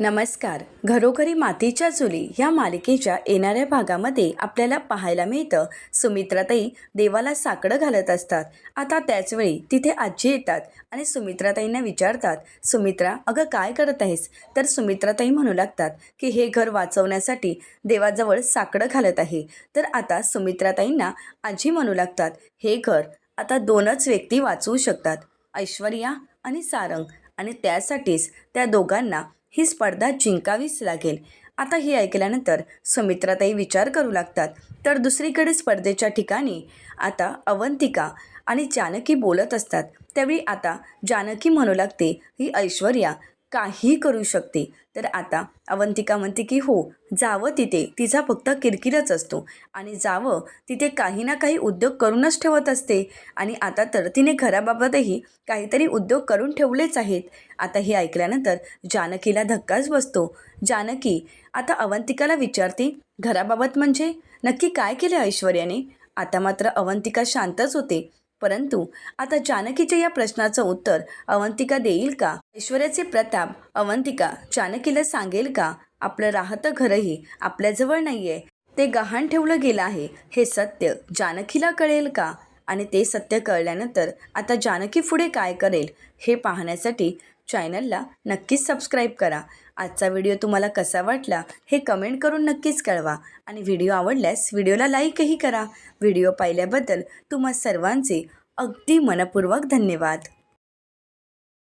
नमस्कार. घरोघरी मातीच्या चुली ह्या मालिकेच्या येणाऱ्या भागामध्ये आपल्याला पाहायला मिळतं. सुमित्राताई देवाला साकडं घालत असतात. आता त्याचवेळी तिथे आजी येतात आणि सुमित्राताईंना विचारतात सुमित्रा अगं काय करत आहेस? तर सुमित्राताई म्हणू लागतात की हे घर वाचवण्यासाठी देवाजवळ साकडं घालत आहे. तर आता सुमित्राताईंना आजी म्हणू लागतात हे घर आता दोनच व्यक्ती वाचवू शकतात. ऐश्वर्या आणि सारंग आणि त्यासाठीच त्या दोघांना ही स्पर्धा जिंकावीच लागेल. आता हे ऐकल्यानंतर सुमित्राताई विचार करू लागतात. तर दुसरीकडे स्पर्धेच्या ठिकाणी आता अवंतिका आणि जानकी बोलत असतात. त्यावेळी आता जानकी म्हणू लागते ही ऐश्वर्या काही करू शकते. तर आता अवंतिका म्हणते की हो जावं तिथे. तिचा फक्त किरकिरच असतो. आणि जावं तिथे काही ना काही उद्योग करूनच ठेवत असते. आणि आता तर तिने घराबाबतही काहीतरी उद्योग करून ठेवलेच आहेत. आता हे ऐकल्यानंतर जानकीला धक्काच बसतो. जानकी आता अवंतिकाला विचारते घराबाबत म्हणजे? नक्की काय केले ऐश्वर्याने? आता मात्र अवंतिका शांतच होते. परंतु आता जानकीच्या या प्रश्नाचं उत्तर अवंतिका देईल का? ऐश्वर्याचे प्रताप अवंतिका जानकीला सांगेल का? आपलं राहतं घरही आपल्याजवळ नाही आहे ते गहाण ठेवलं गेलं आहे. हे सत्य जानकीला कळेल का? आणि ते सत्य कळल्यानंतर आता जानकी पुढे काय करेल हे पाहण्यासाठी चॅनलला नक्कीच सबस्क्राईब करा. आजचा व्हिडिओ तुम्हाला कसा वाटला हे कमेंट करून नक्कीच कळवा आणि व्हिडिओ आवडल्यास व्हिडिओला लाईकही करा. व्हिडिओ पाहिल्याबद्दल तुम्हा सर्वांचे अगदी मनपूर्वक धन्यवाद.